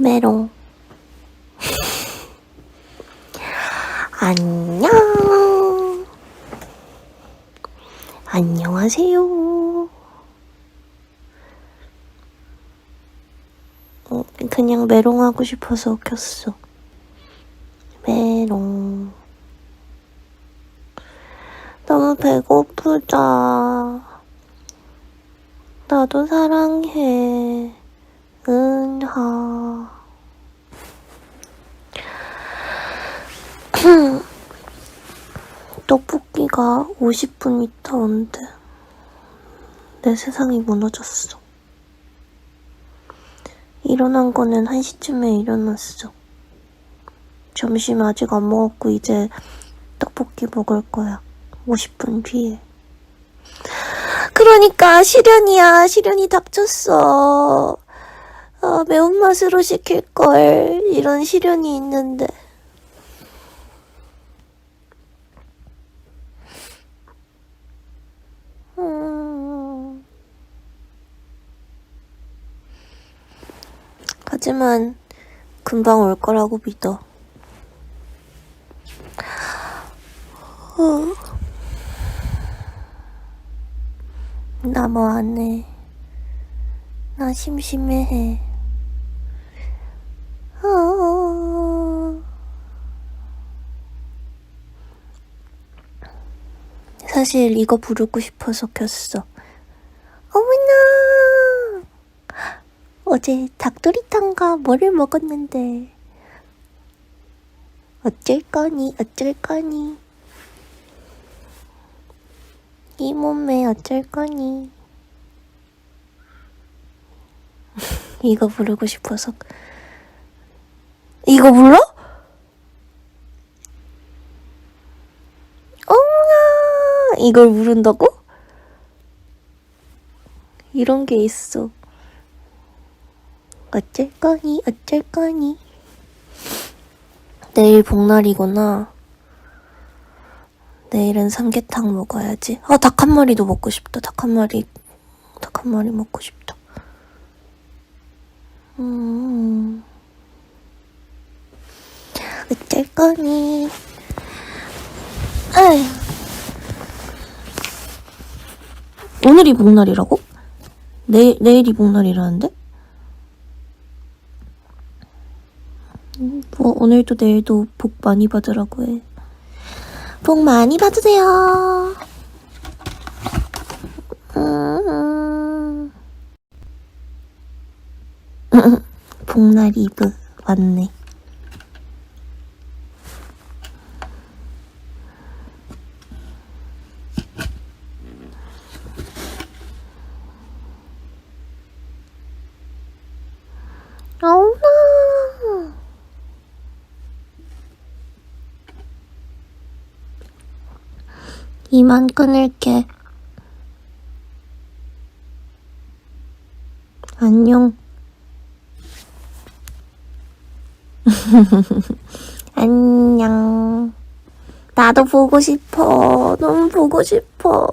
메롱. 안녕. 안녕하세요. 어, 그냥 메롱 하고 싶어서 켰어. 메롱. 너무 배고프다. 나도 사랑해. 은하. 떡볶이가 50분 있다 온대. 내 세상이 무너졌어. 일어난 거는 1시쯤에 일어났어. 점심 아직 안 먹었고 이제 떡볶이 먹을 거야. 50분 뒤에. 그러니까 시련이야. 시련이 닥쳤어. 아, 매운맛으로 시킬걸. 이런 시련이 있는데. 하지만 금방 올 거라고 믿어. 어. 나뭐 안 해. 나 심심해. 어. 사실 이거 부르고 싶어서 켰어. 어머나! 어제 닭도리탕과 뭐를 먹었는데. 어쩔 거니, 어쩔 거니. 이 몸매 어쩔 거니. 이거 부르고 싶어서. 이거 불러? 어머나! 이걸 부른다고? 이런 게 있어. 어쩔 거니, 어쩔 거니. 내일 복날이구나. 내일은 삼계탕 먹어야지. 아, 닭 한 마리도 먹고 싶다. 닭 한 마리, 닭 한 마리 먹고 싶다. 음. 어쩔 거니. 에이. 오늘이 복날이라고? 내일, 내일이 복날이라는데? 음, 뭐, 오늘도 내일도 복 많이 받으라고 해. 복 많이 받으세요. 음. 복날 이브 왔네. 어우나. 이만 끊을게. 안녕. 안녕. 나도 보고 싶어. 너무 보고 싶어.